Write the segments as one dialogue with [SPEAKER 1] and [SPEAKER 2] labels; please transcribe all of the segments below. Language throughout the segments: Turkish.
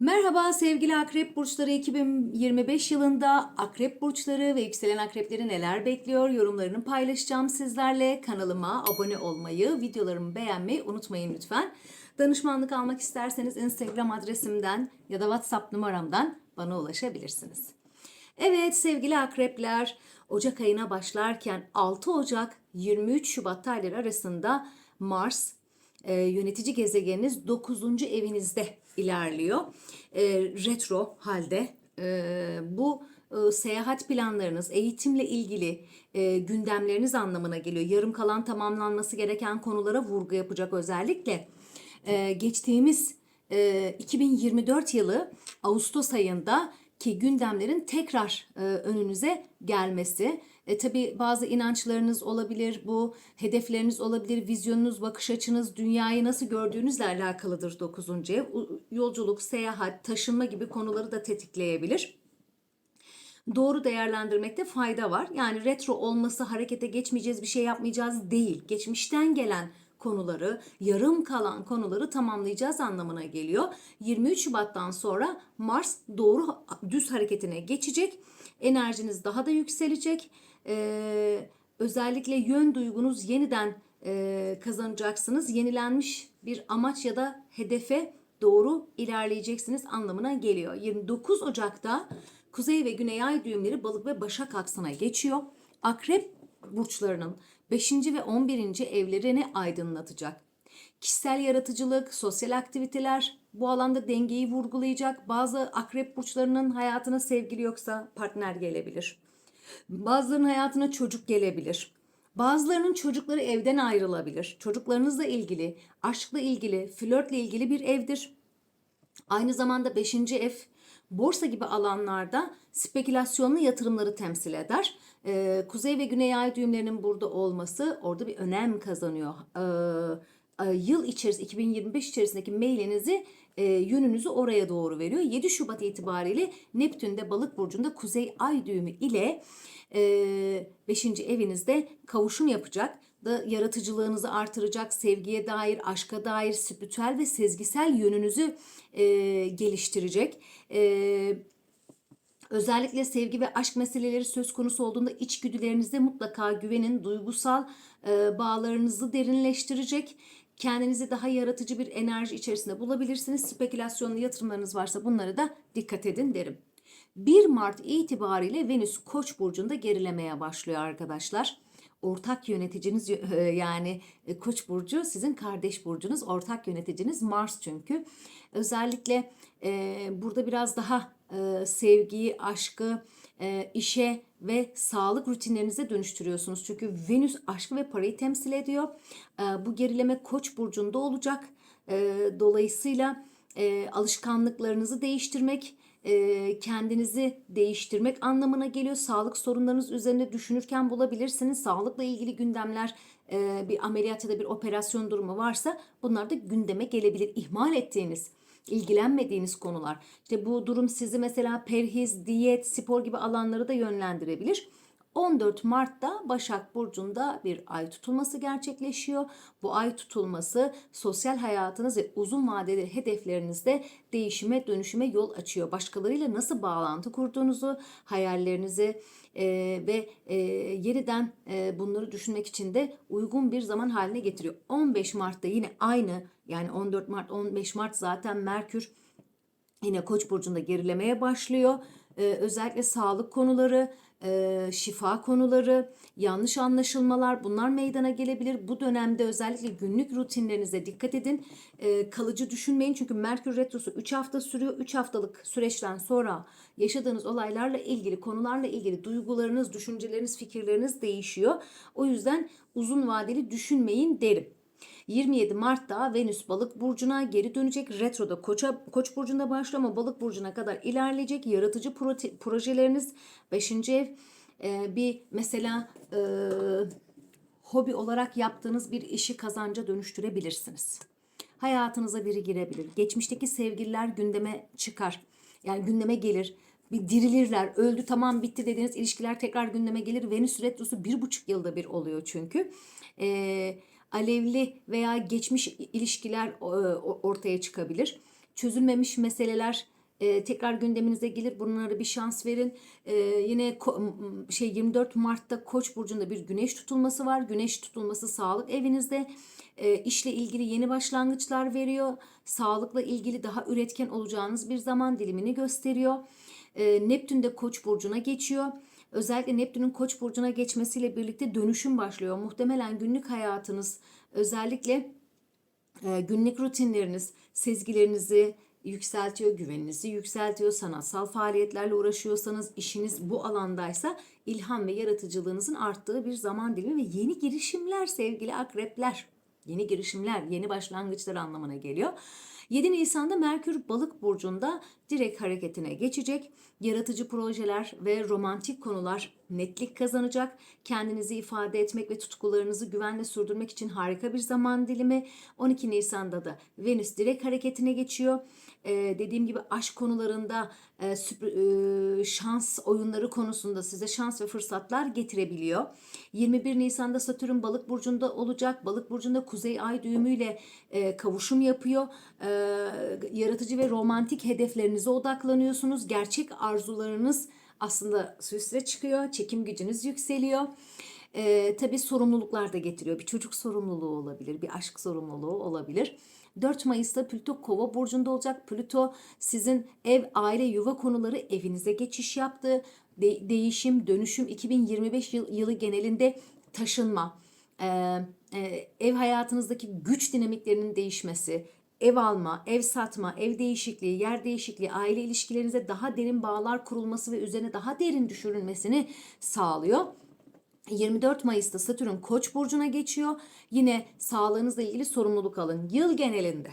[SPEAKER 1] Merhaba sevgili akrep burçları 2025 yılında akrep burçları ve yükselen akrepleri neler bekliyor yorumlarını paylaşacağım sizlerle. Kanalıma abone olmayı, videolarımı beğenmeyi unutmayın lütfen. Danışmanlık almak isterseniz Instagram adresimden ya da WhatsApp numaramdan bana ulaşabilirsiniz. Evet sevgili akrepler Ocak ayına başlarken 6 Ocak 23 Şubat tarihleri arasında Mars e, yönetici gezegeniniz 9. evinizde ilerliyor. E, retro halde e, bu e, seyahat planlarınız, eğitimle ilgili e, gündemleriniz anlamına geliyor. Yarım kalan tamamlanması gereken konulara vurgu yapacak özellikle. E, geçtiğimiz e, 2024 yılı Ağustos ayında ki gündemlerin tekrar e, önünüze gelmesi. E, tabii bazı inançlarınız olabilir, bu hedefleriniz olabilir, vizyonunuz, bakış açınız, dünyayı nasıl gördüğünüzle alakalıdır 9. ev. Yolculuk, seyahat, taşınma gibi konuları da tetikleyebilir doğru değerlendirmekte fayda var. Yani retro olması harekete geçmeyeceğiz, bir şey yapmayacağız değil. Geçmişten gelen konuları, yarım kalan konuları tamamlayacağız anlamına geliyor. 23 Şubat'tan sonra Mars doğru düz hareketine geçecek. Enerjiniz daha da yükselecek. Ee, özellikle yön duygunuz yeniden e, kazanacaksınız. Yenilenmiş bir amaç ya da hedefe doğru ilerleyeceksiniz anlamına geliyor. 29 Ocak'ta Kuzey ve Güney Ay düğümleri balık ve başak aksına geçiyor. Akrep burçlarının 5. ve 11. evlerini aydınlatacak. Kişisel yaratıcılık, sosyal aktiviteler bu alanda dengeyi vurgulayacak. Bazı akrep burçlarının hayatına sevgili yoksa partner gelebilir. Bazılarının hayatına çocuk gelebilir. Bazılarının çocukları evden ayrılabilir. Çocuklarınızla ilgili, aşkla ilgili, flörtle ilgili bir evdir. Aynı zamanda 5. ev borsa gibi alanlarda spekülasyonlu yatırımları temsil eder. Ee, Kuzey ve Güney ay düğümlerinin burada olması orada bir önem kazanıyor. Ee, yıl içerisinde 2025 içerisindeki mailinizi e, yönünüzü oraya doğru veriyor. 7 Şubat itibariyle Neptün'de balık burcunda Kuzey ay düğümü ile 5. evinizde kavuşum yapacak da yaratıcılığınızı artıracak, sevgiye dair, aşka dair, spiritüel ve sezgisel yönünüzü e, geliştirecek. E, özellikle sevgi ve aşk meseleleri söz konusu olduğunda içgüdülerinize mutlaka güvenin, duygusal e, bağlarınızı derinleştirecek. Kendinizi daha yaratıcı bir enerji içerisinde bulabilirsiniz. Spekülasyonlu yatırımlarınız varsa bunlara da dikkat edin derim. 1 Mart itibariyle Venüs Koç burcunda gerilemeye başlıyor arkadaşlar ortak yöneticiniz e, yani e, Koç burcu sizin kardeş burcunuz, ortak yöneticiniz Mars çünkü. Özellikle e, burada biraz daha sevgiyi, aşkı, e, işe ve sağlık rutinlerinize dönüştürüyorsunuz. Çünkü Venüs aşkı ve parayı temsil ediyor. E, bu gerileme Koç burcunda olacak. E, dolayısıyla e, alışkanlıklarınızı değiştirmek, e, kendinizi değiştirmek anlamına geliyor. Sağlık sorunlarınız üzerinde düşünürken bulabilirsiniz. Sağlıkla ilgili gündemler, e, bir ameliyat ya da bir operasyon durumu varsa bunlar da gündeme gelebilir. İhmal ettiğiniz, ilgilenmediğiniz konular. İşte bu durum sizi mesela perhiz, diyet, spor gibi alanları da yönlendirebilir. 14 Mart'ta Başak Burcu'nda bir ay tutulması gerçekleşiyor. Bu ay tutulması sosyal hayatınız ve uzun vadeli hedeflerinizde değişime dönüşüme yol açıyor. Başkalarıyla nasıl bağlantı kurduğunuzu, hayallerinizi e, ve e, yeniden e, bunları düşünmek için de uygun bir zaman haline getiriyor. 15 Mart'ta yine aynı yani 14 Mart 15 Mart zaten Merkür yine Koç burcunda gerilemeye başlıyor. Ee, özellikle sağlık konuları, e, şifa konuları, yanlış anlaşılmalar bunlar meydana gelebilir. Bu dönemde özellikle günlük rutinlerinize dikkat edin. E, kalıcı düşünmeyin çünkü Merkür Retrosu 3 hafta sürüyor. 3 haftalık süreçten sonra yaşadığınız olaylarla ilgili, konularla ilgili duygularınız, düşünceleriniz, fikirleriniz değişiyor. O yüzden uzun vadeli düşünmeyin derim. 27 Mart'ta Venüs Balık burcuna geri dönecek. Retroda Koça, Koç burcunda başlıyor ama Balık burcuna kadar ilerleyecek. Yaratıcı projeleriniz 5. ev e, bir mesela e, hobi olarak yaptığınız bir işi kazanca dönüştürebilirsiniz. Hayatınıza biri girebilir. Geçmişteki sevgililer gündeme çıkar. Yani gündeme gelir. Bir dirilirler. Öldü tamam bitti dediğiniz ilişkiler tekrar gündeme gelir. Venüs retrosu bir buçuk yılda bir oluyor çünkü. Eee alevli veya geçmiş ilişkiler ortaya çıkabilir. çözülmemiş meseleler e, tekrar gündeminize gelir. Bunlara bir şans verin. E, yine şey 24 Mart'ta Koç burcunda bir güneş tutulması var. Güneş tutulması sağlık evinizde. E, işle ilgili yeni başlangıçlar veriyor. Sağlıkla ilgili daha üretken olacağınız bir zaman dilimini gösteriyor. Neptün de Koç burcuna geçiyor. Özellikle Neptün'ün Koç burcuna geçmesiyle birlikte dönüşüm başlıyor. Muhtemelen günlük hayatınız özellikle e, günlük rutinleriniz, sezgilerinizi yükseltiyor, güveninizi yükseltiyor. Sanatsal faaliyetlerle uğraşıyorsanız, işiniz bu alandaysa ilham ve yaratıcılığınızın arttığı bir zaman dilimi ve yeni girişimler sevgili akrepler. Yeni girişimler, yeni başlangıçlar anlamına geliyor. 7 Nisan'da Merkür Balık burcunda direkt hareketine geçecek. Yaratıcı projeler ve romantik konular netlik kazanacak. Kendinizi ifade etmek ve tutkularınızı güvenle sürdürmek için harika bir zaman dilimi. 12 Nisan'da da Venüs direkt hareketine geçiyor. Ee, dediğim gibi aşk konularında e, e, şans oyunları konusunda size şans ve fırsatlar getirebiliyor. 21 Nisan'da Satürn Balık burcunda olacak. Balık burcunda Kuzey Ay düğümüyle e, kavuşum yapıyor. E, yaratıcı ve romantik hedeflerinize odaklanıyorsunuz. Gerçek arzularınız aslında üstüne çıkıyor. Çekim gücünüz yükseliyor. Ee, tabii sorumluluklar da getiriyor. Bir çocuk sorumluluğu olabilir, bir aşk sorumluluğu olabilir. 4 Mayıs'ta Plüto Kova burcunda olacak. Plüto sizin ev, aile, yuva konuları evinize geçiş yaptı. De- değişim, dönüşüm 2025 yıl, yılı genelinde taşınma, e, e, ev hayatınızdaki güç dinamiklerinin değişmesi, ev alma, ev satma, ev değişikliği, yer değişikliği, aile ilişkilerinize daha derin bağlar kurulması ve üzerine daha derin düşürülmesini sağlıyor. 24 Mayıs'ta Satürn Koç burcuna geçiyor. Yine sağlığınızla ilgili sorumluluk alın. Yıl genelinde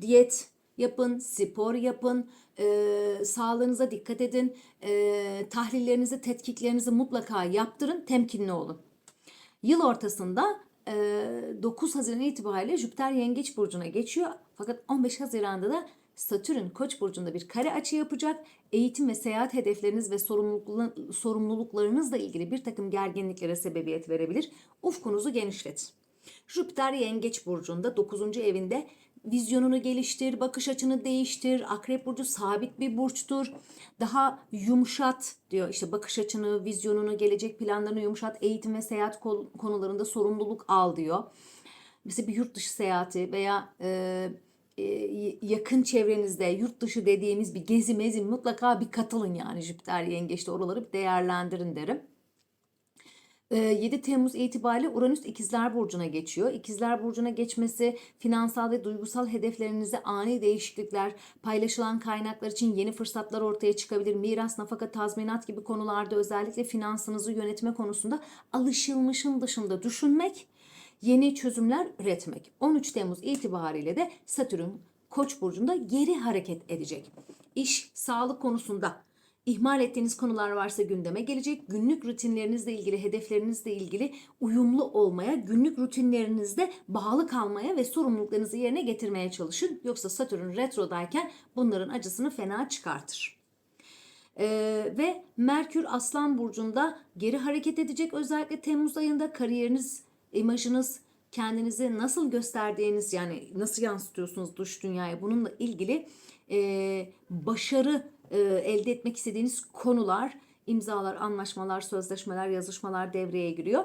[SPEAKER 1] diyet yapın, spor yapın, e, sağlığınıza dikkat edin, e, tahlillerinizi, tetkiklerinizi mutlaka yaptırın, temkinli olun. Yıl ortasında 9 Haziran itibariyle Jüpiter Yengeç Burcu'na geçiyor. Fakat 15 Haziran'da da Satürn Koç burcunda bir kare açı yapacak. Eğitim ve seyahat hedefleriniz ve sorumlulukla- sorumluluklarınızla ilgili bir takım gerginliklere sebebiyet verebilir. Ufkunuzu genişletin. Jüpiter Yengeç burcunda 9. evinde vizyonunu geliştir, bakış açını değiştir. Akrep burcu sabit bir burçtur. Daha yumuşat diyor. İşte bakış açını, vizyonunu, gelecek planlarını yumuşat. Eğitim ve seyahat konularında sorumluluk al diyor. Mesela bir yurt dışı seyahati veya e, e, yakın çevrenizde yurt dışı dediğimiz bir gezi mezi mutlaka bir katılın yani Jüpiter yengeçte oraları bir değerlendirin derim. Ee, 7 Temmuz itibariyle Uranüs İkizler Burcu'na geçiyor. İkizler Burcu'na geçmesi finansal ve duygusal hedeflerinize ani değişiklikler, paylaşılan kaynaklar için yeni fırsatlar ortaya çıkabilir. Miras, nafaka, tazminat gibi konularda özellikle finansınızı yönetme konusunda alışılmışın dışında düşünmek, yeni çözümler üretmek. 13 Temmuz itibariyle de Satürn Koç burcunda geri hareket edecek. İş, sağlık konusunda İhmal ettiğiniz konular varsa gündeme gelecek. Günlük rutinlerinizle ilgili, hedeflerinizle ilgili uyumlu olmaya, günlük rutinlerinizde bağlı kalmaya ve sorumluluklarınızı yerine getirmeye çalışın. Yoksa Satürn retrodayken bunların acısını fena çıkartır. Ee, ve Merkür Aslan Burcu'nda geri hareket edecek. Özellikle Temmuz ayında kariyeriniz, imajınız, kendinizi nasıl gösterdiğiniz yani nasıl yansıtıyorsunuz dış dünyaya bununla ilgili e, başarı e, elde etmek istediğiniz konular, imzalar, anlaşmalar, sözleşmeler, yazışmalar devreye giriyor.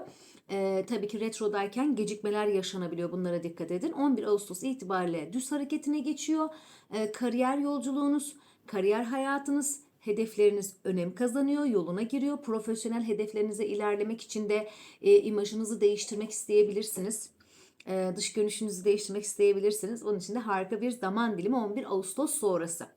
[SPEAKER 1] E, tabii ki retrodayken gecikmeler yaşanabiliyor. Bunlara dikkat edin. 11 Ağustos itibariyle düz hareketine geçiyor. E, kariyer yolculuğunuz, kariyer hayatınız, hedefleriniz önem kazanıyor, yoluna giriyor. Profesyonel hedeflerinize ilerlemek için de e, imajınızı değiştirmek isteyebilirsiniz. E, dış görünüşünüzü değiştirmek isteyebilirsiniz. Onun için de harika bir zaman dilimi 11 Ağustos sonrası.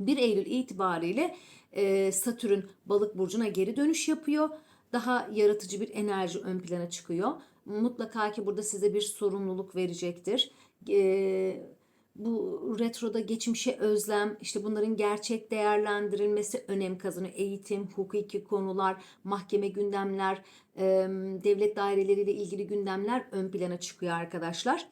[SPEAKER 1] 1 Eylül itibariyle e, Satürn balık burcuna geri dönüş yapıyor. Daha yaratıcı bir enerji ön plana çıkıyor. Mutlaka ki burada size bir sorumluluk verecektir. E, bu retroda geçmişe özlem, işte bunların gerçek değerlendirilmesi önem kazanıyor. Eğitim, hukuki konular, mahkeme gündemler, e, devlet daireleriyle ilgili gündemler ön plana çıkıyor arkadaşlar. E,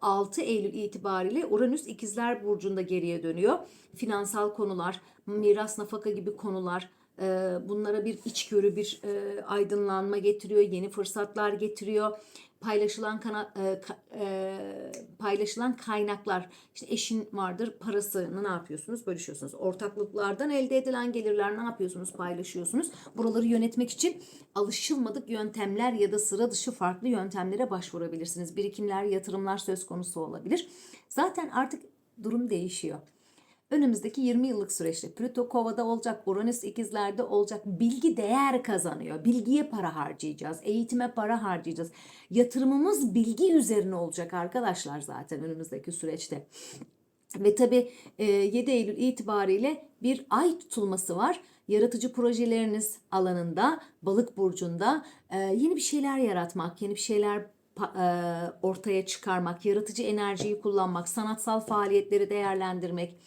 [SPEAKER 1] 6 Eylül itibariyle Uranüs İkizler Burcu'nda geriye dönüyor. Finansal konular, miras nafaka gibi konular, e, bunlara bir içgörü, bir e, aydınlanma getiriyor, yeni fırsatlar getiriyor. Paylaşılan kana, e, e, paylaşılan kaynaklar. İşte eşin vardır parasını ne yapıyorsunuz? Bölüşüyorsunuz. Ortaklıklardan elde edilen gelirler ne yapıyorsunuz? Paylaşıyorsunuz. Buraları yönetmek için alışılmadık yöntemler ya da sıra dışı farklı yöntemlere başvurabilirsiniz. Birikimler yatırımlar söz konusu olabilir. Zaten artık durum değişiyor Önümüzdeki 20 yıllık süreçte Plüto Kova'da olacak, Uranüs ikizlerde olacak. Bilgi değer kazanıyor. Bilgiye para harcayacağız, eğitime para harcayacağız. Yatırımımız bilgi üzerine olacak arkadaşlar zaten önümüzdeki süreçte. Ve tabi 7 Eylül itibariyle bir ay tutulması var. Yaratıcı projeleriniz alanında, balık burcunda e, yeni bir şeyler yaratmak, yeni bir şeyler e, ortaya çıkarmak, yaratıcı enerjiyi kullanmak, sanatsal faaliyetleri değerlendirmek e,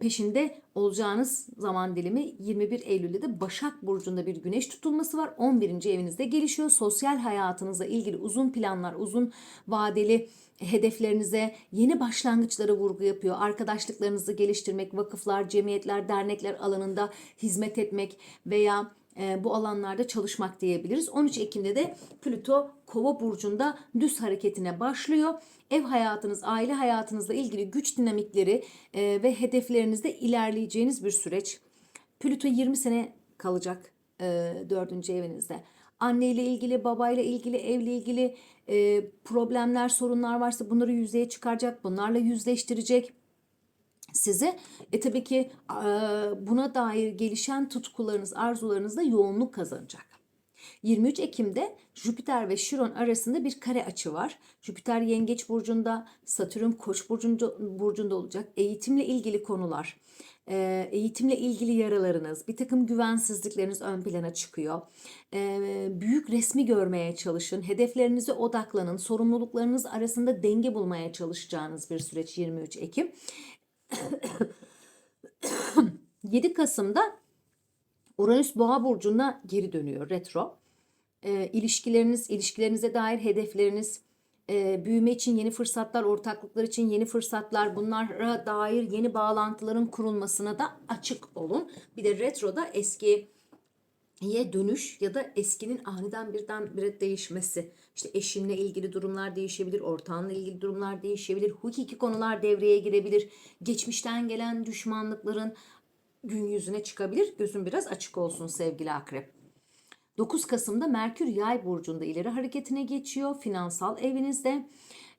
[SPEAKER 1] peşinde olacağınız zaman dilimi 21 Eylül'de de Başak Burcu'nda bir güneş tutulması var. 11. evinizde gelişiyor. Sosyal hayatınızla ilgili uzun planlar, uzun vadeli hedeflerinize yeni başlangıçlara vurgu yapıyor. Arkadaşlıklarınızı geliştirmek, vakıflar, cemiyetler, dernekler alanında hizmet etmek veya e, bu alanlarda çalışmak diyebiliriz. 13 Ekim'de de Plüto Kova burcunda düz hareketine başlıyor. Ev hayatınız, aile hayatınızla ilgili güç dinamikleri e, ve hedeflerinizde ilerleyeceğiniz bir süreç. Plüto 20 sene kalacak e, dördüncü evinizde. Anne ile ilgili, babayla ilgili, evle ilgili e, problemler, sorunlar varsa bunları yüzeye çıkaracak, bunlarla yüzleştirecek sizi. E tabii ki buna dair gelişen tutkularınız, arzularınız da yoğunluk kazanacak. 23 Ekim'de Jüpiter ve Şiron arasında bir kare açı var. Jüpiter Yengeç burcunda, Satürn Koç burcunda, burcunda olacak. Eğitimle ilgili konular, e, eğitimle ilgili yaralarınız, bir takım güvensizlikleriniz ön plana çıkıyor. E, büyük resmi görmeye çalışın, hedeflerinize odaklanın, sorumluluklarınız arasında denge bulmaya çalışacağınız bir süreç 23 Ekim. 7 Kasım'da Uranüs Boğa burcuna geri dönüyor retro. E, ilişkileriniz, ilişkilerinize dair hedefleriniz, e, büyüme için yeni fırsatlar, ortaklıklar için yeni fırsatlar, bunlara dair yeni bağlantıların kurulmasına da açık olun. Bir de retroda eski ye dönüş ya da eskinin aniden birdenbire değişmesi. İşte eşinle ilgili durumlar değişebilir, ortağınla ilgili durumlar değişebilir, hukuki konular devreye girebilir. Geçmişten gelen düşmanlıkların gün yüzüne çıkabilir. Gözün biraz açık olsun sevgili akrep. 9 Kasım'da Merkür Yay burcunda ileri hareketine geçiyor. Finansal evinizde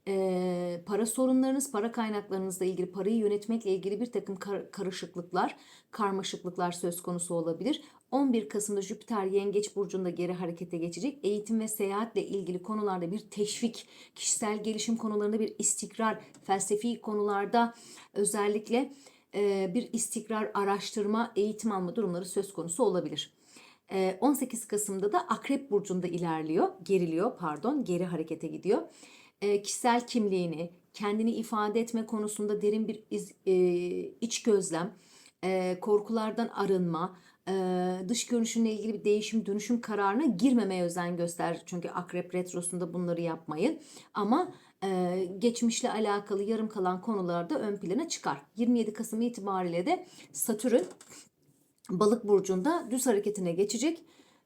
[SPEAKER 1] e, para sorunlarınız, para kaynaklarınızla ilgili, parayı yönetmekle ilgili bir takım kar- karışıklıklar, karmaşıklıklar söz konusu olabilir. 11 Kasım'da Jüpiter Yengeç burcunda geri harekete geçecek. Eğitim ve seyahatle ilgili konularda bir teşvik, kişisel gelişim konularında bir istikrar, felsefi konularda özellikle e, bir istikrar, araştırma, eğitim alma durumları söz konusu olabilir. E, 18 Kasım'da da Akrep Burcu'nda ilerliyor, geriliyor pardon, geri harekete gidiyor. E, kişisel kimliğini, kendini ifade etme konusunda derin bir iz, e, iç gözlem, e, korkulardan arınma, e, dış görünüşünle ilgili bir değişim dönüşüm kararına girmemeye özen göster. Çünkü Akrep Retrosu'nda bunları yapmayın. Ama e, geçmişle alakalı yarım kalan konularda ön plana çıkar. 27 Kasım itibariyle de Satürn Balık burcunda düz hareketine geçecek.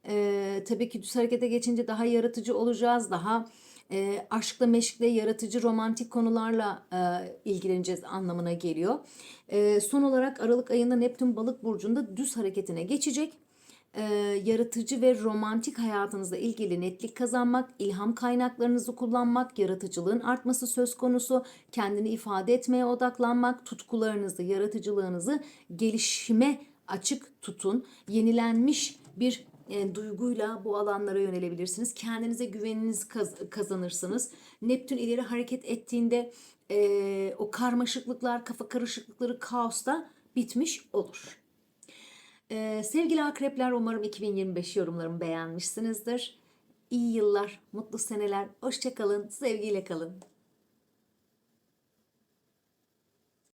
[SPEAKER 1] Ee, tabii ki düz harekete geçince daha yaratıcı olacağız. Daha e, aşkla, meşkle, yaratıcı, romantik konularla e, ilgileneceğiz anlamına geliyor. E, son olarak Aralık ayında Neptün Balık burcunda düz hareketine geçecek. E, yaratıcı ve romantik hayatınızla ilgili netlik kazanmak, ilham kaynaklarınızı kullanmak, yaratıcılığın artması söz konusu, kendini ifade etmeye odaklanmak, tutkularınızı, yaratıcılığınızı gelişime açık tutun. Yenilenmiş bir e, duyguyla bu alanlara yönelebilirsiniz. Kendinize güveniniz kaz- kazanırsınız. Neptün ileri hareket ettiğinde e, o karmaşıklıklar, kafa karışıklıkları, kaos da bitmiş olur. E, sevgili akrepler umarım 2025 yorumlarımı beğenmişsinizdir. İyi yıllar, mutlu seneler, hoşçakalın, sevgiyle kalın.